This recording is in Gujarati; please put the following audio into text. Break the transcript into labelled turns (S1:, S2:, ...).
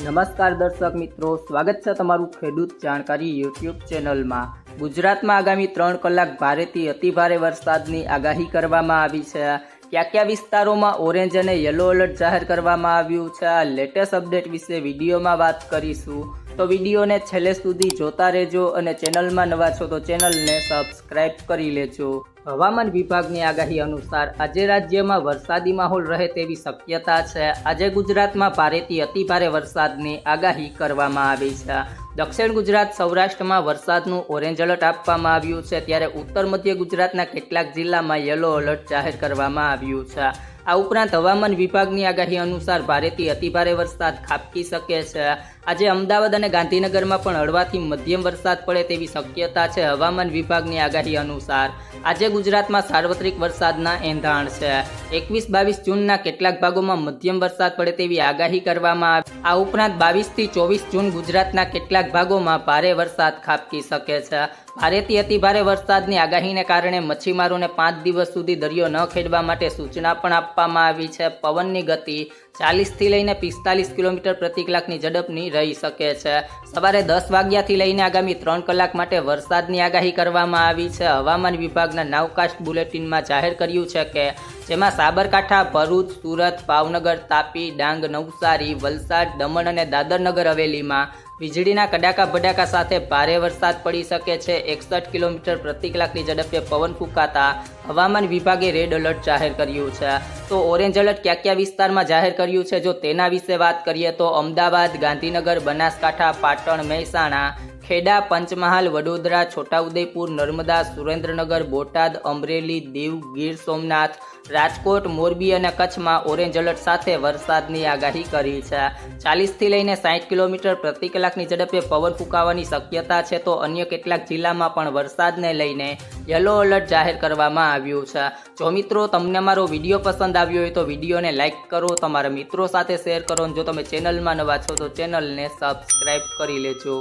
S1: નમસ્કાર દર્શક મિત્રો, સ્વાગત છે તમારું ખેડૂત જાણકારી યુટ્યુબ ચેનલમાં. ગુજરાતમાં આગામી ત્રણ કલાક ભારેથી અતિભારે વરસાદની આગાહી કરવામાં આવી છે. કયા કયા વિસ્તારોમાં ઓરેન્જ અને યલો એલર્ટ જાહેર કરવામાં આવ્યું છે? આ લેટેસ્ટ અપડેટ વિશે વિડીયોમાં વાત કરીશું. તો વિડીયોને છેલ્લે સુધી જોતા રહેજો અને ચેનલમાં નવા છો તો ચેનલને સબસ્ક્રાઇબ કરી લેજો. હવામાન વિભાગની આગાહી અનુસાર આજે રાજ્યમાં વરસાદી માહોલ રહે તેવી શક્યતા છે. આજે ગુજરાતમાં ભારેથી અતિભારે વરસાદની આગાહી કરવામાં આવી છે. દક્ષિણ ગુજરાત સૌરાષ્ટ્રમાં વરસાદનું ઓરેન્જ એલર્ટ આપવામાં આવ્યું છે. ત્યારે ઉત્તર મધ્ય ગુજરાતના કેટલાક જિલ્લામાં યલો એલર્ટ જાહેર કરવામાં આવ્યું છે. આ ઉપરાંત હવામાન વિભાગની આગાહી અનુસાર ભારેથી અતિભારે વરસાદ ખાબકી શકે છે. આજે અમદાવાદ અને ગાંધીનગરમાં પણ હળવાથી મધ્યમ વરસાદ પડે તેવી શક્યતા છે હવામાન વિભાગની આગાહી અનુસાર. આજે ગુજરાતમાં સાર્વત્રિક વરસાદના એંધાણ છે. એકવીસ બાવીસ જૂનના કેટલાક ભાગોમાં મધ્યમ વરસાદ પડે તેવી આગાહી કરવામાં આવી. આ ઉપરાંત બાવીસથી ચોવીસ જૂન ગુજરાતના કેટલાક ભાગોમાં ભારે વરસાદ ખાબકી શકે છે. ભારેથી અતિભારે વરસાદની આગાહીને કારણે મચ્છીમારોને પાંચ દિવસ સુધી દરિયો ન ખેડવા માટે સૂચના પણ આપવામાં આવી છે. પવનની ગતિ ચાલીસથી લઈને પિસ્તાલીસ કિલોમીટર પ્રતિ કલાકની ઝડપની રહી શકે છે. સવારે દસ વાગ્યાથી લઈને આગામી ત્રણ કલાક માટે વરસાદની આગાહી કરવામાં આવી છે. હવામાન વિભાગના નાવકાસ્ટ બુલેટિનમાં જાહેર કર્યું છે કે, જેમાં સાબરકાંઠા, ભરૂચ, સુરત, ભાવનગર, તાપી, ડાંગ, નવસારી, વલસાડ, દમણ અને દાદરનગર હવેલીમાં વીજળીના કડાકા ભડાકા સાથે ભારે વરસાદ પડી શકે છે. એકસઠ કિલોમીટર પ્રતિ કલાકની ઝડપે પવન ફૂંકાતા હવામાન વિભાગે રેડ એલર્ટ જાહેર કર્યું છે. તો ઓરેન્જ એલર્ટ કયા કયા વિસ્તારમાં જાહેર કર્યું છે? જો તેના વિશે વાત કરીએ તો અમદાવાદ, ગાંધીનગર, બનાસકાંઠા, પાટણ, મહેસાણા ખેડા, પંચમહાલ, વડોદરા, છોટાઉદેપુર, નર્મદા, સુરેન્દ્રનગર, બોટાદ, અમરેલી, દીવ, ગીર સોમનાથ, રાજકોટ, મોરબી અને કચ્છમાં ઓરેન્જ એલર્ટ સાથે વરસાદની આગાહી કરી છે. ચાલીસથી લઈને સાઠ કિલોમીટર પ્રતિ કલાકની ઝડપે પવન ફૂંકાવાની શક્યતા છે તો અન્ય કેટલાક જિલ્લામાં પણ વરસાદને લઈને યલો એલર્ટ જાહેર કરવામાં આવ્યું છે. જો મિત્રો તમને મારો વીડિયો પસંદ આવ્યો હોય તો વિડીયોને લાઇક કરો, તમારા મિત્રો સાથે શેર કરો જો તમે ચેનલમાં નવા છો તો ચેનલને સબસ્ક્રાઈબ કરી લેજો.